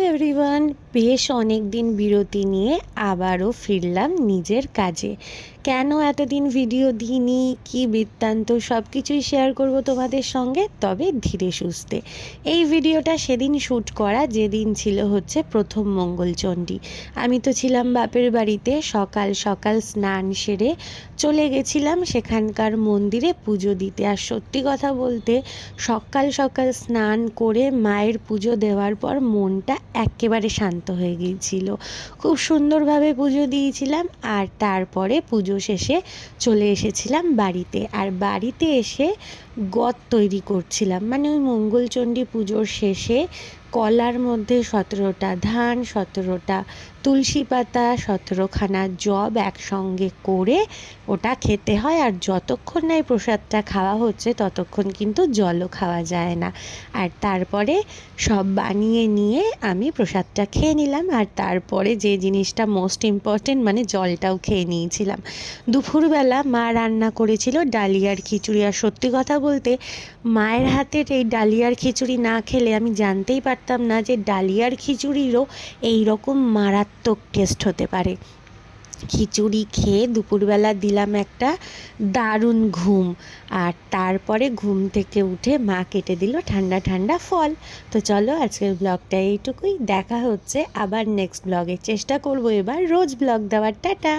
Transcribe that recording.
Everyone বেশ অনেক দিন বিরতি নিয়ে আবারও ফিরলাম নিজের কাজে। কেন এতদিন ভিডিও দিইনি, কি বৃত্তান্ত সব কিছুই শেয়ার করব তোমাদের সঙ্গে? তবে ধীরে সুস্থে। এই ভিডিওটা সেদিন শ্যুট করা যেদিন ছিল হচ্ছে প্রথম মঙ্গলচণ্ডী। আমি তো ছিলাম বাপের বাড়িতে, সকাল সকাল স্নান সেরে চলে গেছিলাম সেখানকার মন্দিরে পুজো দিতে। আর সত্যি কথা বলতে, সকাল সকাল স্নান করে মায়ের পুজো দেওয়ার পর মনটা একেবারে শান্ত হয়ে গিয়েছিল। খুব সুন্দরভাবে পুজো দিয়েছিলাম আর তারপরে পুজো শেষে চলে এসেছিলাম বাড়িতে। আর বাড়িতে এসে গদ তৈরি করছিলাম। মানে ওই মঙ্গলচণ্ডী পুজোর শেষে কলার মধ্যে সতেরোটা ধান, সতেরোটা তুলসী পাতা, সতেরোখানা জব একসঙ্গে করে ওটা খেতে হয়। আর যতক্ষণ না এই প্রসাদটা খাওয়া হচ্ছে, ততক্ষণ কিন্তু জলও খাওয়া যায় না। আর তারপরে সব বানিয়ে নিয়ে আমি প্রসাদটা খেয়ে নিলাম। আর তারপরে যে জিনিসটা মোস্ট ইম্পর্টেন্ট মানে জলটাও খেয়ে নিয়েছিলাম। দুপুরবেলা মা রান্না করেছিল ডালিয়ার খিচুড়ি। আর সত্যি কথা বলতে, মায়ের হাতের এই ডালিয়ার খিচুড়ি না খেলে আমি জানতেই পারতাম না যে ডালিয়ার খিচুড়িরও এই রকম মারাত্মক টেস্ট হতে পারে। খিচুড়ি খেয়ে দুপুরবেলা দিলাম একটা দারুণ ঘুম আর তারপরে ঘুম থেকে উঠে মা কেটে দিল ঠান্ডা ঠান্ডা ফল। তো চলো আজকের ব্লগটা এইটুকুই। দেখা হচ্ছে আবার নেক্সট ব্লগে। চেষ্টা করব এবার রোজ ব্লগ দেওয়ার। টাটা!